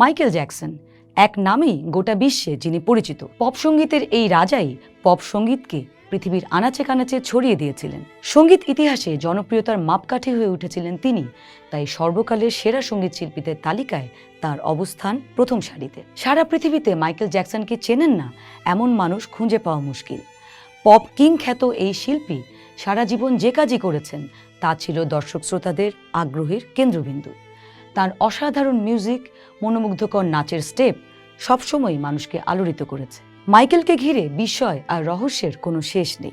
Michael Jackson, এক নামেই গোটা বিশ্বে যিনি পরিচিত। পপ সঙ্গীতের এই রাজাই পপ সঙ্গীতকে পৃথিবীর আনাচে কানাচে ছড়িয়ে দিয়েছিলেন। সংগীত ইতিহাসে জনপ্রিয়তার মাপকাঠি হয়ে উঠেছিলেন তিনি, তাই সর্বকালের সেরা সংগীত শিল্পীদের তালিকায় তার অবস্থান প্রথম সারিতে। সারা পৃথিবীতে মাইকেল জ্যাকসনকে চেনেন না এমন মানুষ খুঁজে পাওয়া মুশকিল। পপ কিং খ্যাত এই শিল্পী সারা জীবন যে কাজই করেছেন, তা ছিল দর্শক শ্রোতাদের আগ্রহের কেন্দ্রবিন্দু। তার অসাধারণ মিউজিক মনোমুগ্ধকর নাচের স্টেপ সবসময় মানুষকে আলোড়িত করেছে। মাইকেলকে ঘিরে বিস্ময় আর রহস্যের কোনো শেষ নেই।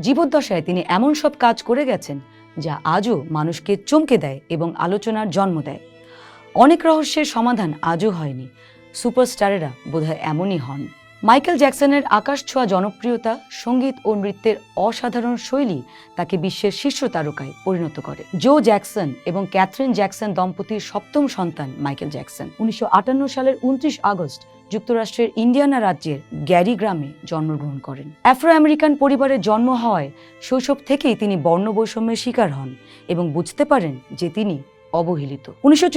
জীবদ্দশায় তিনি এমন সব কাজ করে গেছেন যা আজও মানুষকে চমকে দেয় এবং আলোচনার জন্ম দেয়। অনেক রহস্যের সমাধান আজও হয়নি। সুপারস্টারেরা বোধহয় এমনই হন। মাইকেল জ্যাকসনের আকাশ ছোঁয়া জনপ্রিয়তা, সংগীত ও নৃত্যের অসাধারণ শৈলী তাকে বিশ্বের শীর্ষ তারকায় পরিণত করে। জো জ্যাকসন এবং ক্যাথরিন জ্যাকসন দম্পতির সপ্তম সন্তান মাইকেল জ্যাকসন। উনিশশো আটান্ন সালের উনত্রিশ আগস্ট যুক্তরাষ্ট্রের ইন্ডিয়ানা রাজ্যের গ্যারি গ্রামে জন্মগ্রহণ করেন। অ্যাফ্রো আমেরিকান পরিবারে জন্ম হওয়ায় শৈশব থেকেই তিনি বর্ণ বৈষম্যের শিকার হন এবং বুঝতে পারেন যে তিনি অবহেলিত। উনিশশো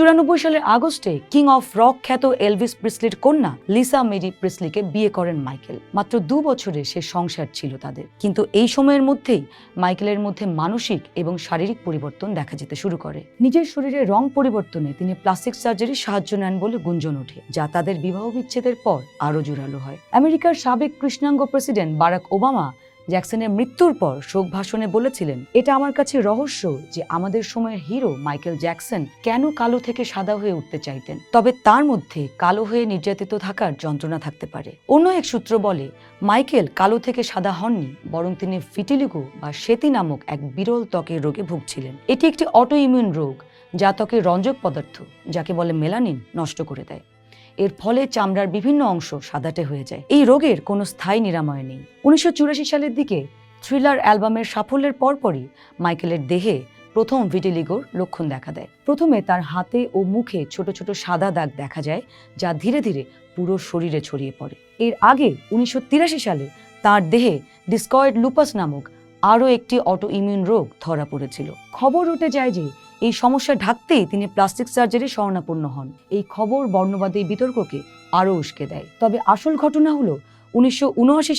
সালের আগস্টে কিং অফ রক খ্যাত এলভিস প্রিসলির কন্যা লিসা মেরি প্রিসলিকে বিয়ে করেন মাইকেল। মাত্র দু বছরে সে সংসার ছিল তাদের। কিন্তু এই সময়ের মধ্যেই মাইকেলের মধ্যে মানসিক এবং শারীরিক পরিবর্তন দেখা যেতে শুরু করে। নিজের শরীরে রং পরিবর্তনে তিনি প্লাস্টিক সার্জারির সাহায্য নেন বলে গুঞ্জন ওঠে, যা তাদের বিবাহ বিচ্ছেদের পর আরও জোরালো হয়। আমেরিকার সাবেক কৃষ্ণাঙ্গ প্রেসিডেন্ট বারাক ওবামা জ্যাকসনের মৃত্যুর পর শোক ভাষণে বলেছিলেন, এটা আমার কাছে রহস্য যে আমাদের সময়ের হিরো মাইকেল জ্যাকসন কেন কালো থেকে সাদা হয়ে উঠতে চাইতেন। তবে তার মধ্যে কালো হয়ে নির্যাতিত থাকার যন্ত্রণা থাকতে পারে। অন্য এক সূত্র বলে, মাইকেল কালো থেকে সাদা হননি, বরং তিনি ফিটিলিগো বা সেতি নামক এক বিরল ত্বকের রোগে ভুগছিলেন। এটি একটি অটো ইমিউন রোগ, যা ত্বকের রঞ্জক পদার্থ, যাকে বলে মেলানিন, নষ্ট করে দেয়। এর ফলে চামড়ার বিভিন্ন অংশ সাদাটে হয়ে যায়। এই রোগের কোনো স্থায়ী নিরাময় নেই। উনিশশো সালের দিকে থ্রিলার অ্যালবামের সাফল্যের পরপরই মাইকেলের দেহে প্রথম ভিটিলিগোর লক্ষণ দেখা দেয়। প্রথমে তার হাতে ও মুখে ছোট ছোট সাদা দাগ দেখা যায়, যা ধীরে ধীরে পুরো শরীরে ছড়িয়ে পড়ে। এর আগে উনিশশো তিরাশি সালে তার দেহে ডিসকয়েড লুপাস নামক আরও একটি অটো ইমিউন রোগ ধরা পড়েছিল। খবর উঠে যায় যে এই সমস্যা ঢাকতেই তিনি প্লাস্টিক সার্জারি শরণাপন্ন হন। এই খবর বর্ণবাদী বিতর্ককে আরও উস্কে দেয়। তবে আসল ঘটনা হলো, উনিশশো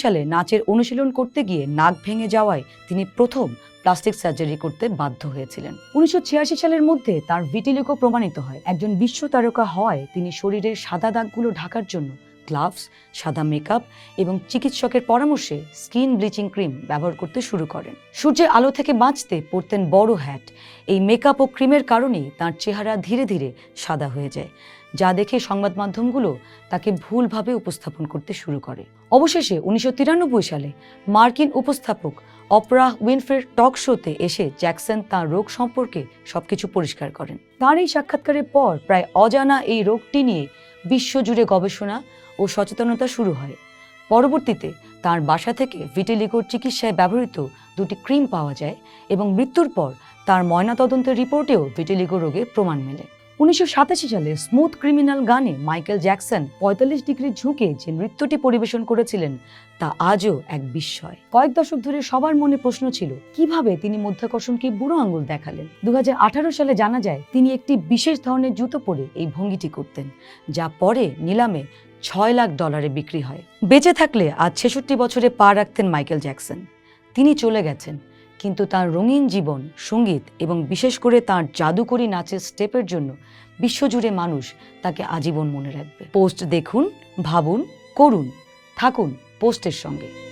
সালে নাচের অনুশীলন করতে গিয়ে নাক ভেঙে যাওয়ায় তিনি প্রথম প্লাস্টিক সার্জারি করতে বাধ্য হয়েছিলেন। উনিশশো ছিয়াশি সালের মধ্যে তার ভিটিলিকো প্রমাণিত হয়। একজন বিশ্ব তারকা হওয়ায় তিনি শরীরের সাদা দাগগুলো ঢাকার জন্য গ্লাভস সাদা মেকআপ এবং চিকিৎসকের পরামর্শে স্কিন ব্লিচিং ক্রিম ব্যবহার করতে শুরু করেন। সূর্যের আলো থেকে বাঁচতে পরতেন বড় হ্যাট এই মেকআপ ও ক্রিমের কারণেই তার চেহারা ধীরে ধীরে সাদা হয়ে যায়। যা দেখে সংবাদ মাধ্যমগুলো তাকে ভুলভাবে উপস্থাপন করতে শুরু করে। অবশেষে উনিশশো তিরানব্বই সালে মার্কিন উপস্থাপক অপরা উইনফ্রের টক শোতে এসে জ্যাকসন তার রোগ সম্পর্কে সবকিছু পরিষ্কার করেন। তার এই সাক্ষাৎকারের পর প্রায় অজানা এই রোগটি নিয়ে বিশ্বজুড়ে গবেষণা ও সচেতনতা শুরু হয়। পরবর্তীতে তার বাসা থেকে ভিটিলিগোর চিকিৎসায় ব্যবহৃত দুটি ক্রিম পাওয়া যায় এবং মৃত্যুর পর তার ময়নাতদন্তের রিপোর্টেও ভিটেলিগো রোগে প্রমাণ মেলে। উনিশশো সাতাশি সালে স্মুথ ক্রিমিনাল গানে মাইকেল জ্যাকসন পঁয়তাল্লিশ ডিগ্রি ঝুঁকে যে নৃত্যটি পরিবেশন করেছিলেন, তা আজও এক বিস্ময়। কয়েক দশক ধরে সবার মনে প্রশ্ন ছিল, কীভাবে তিনি মধ্যাকর্ষণকে বুড়ো আঙুল দেখালেন? দু হাজার আঠারো সালে জানা যায়, তিনি একটি বিশেষ ধরনের জুতো পরে এই ভঙ্গিটি করতেন, যা পরে নিলামে ছয় লাখ ডলারে বিক্রি হয়। বেঁচে থাকলে আজ ছেষট্টি বছরে পা রাখতেন মাইকেল জ্যাকসন তিনি চলে গেছেন কিন্তু তার রঙিন জীবন, সংগীত এবং বিশেষ করে তার জাদুকরি নাচের স্টেপের জন্য বিশ্বজুড়ে মানুষ তাকে আজীবন মনে রাখবে। পোস্ট দেখুন, ভাবুন, করুন, থাকুন পোস্টের সঙ্গে।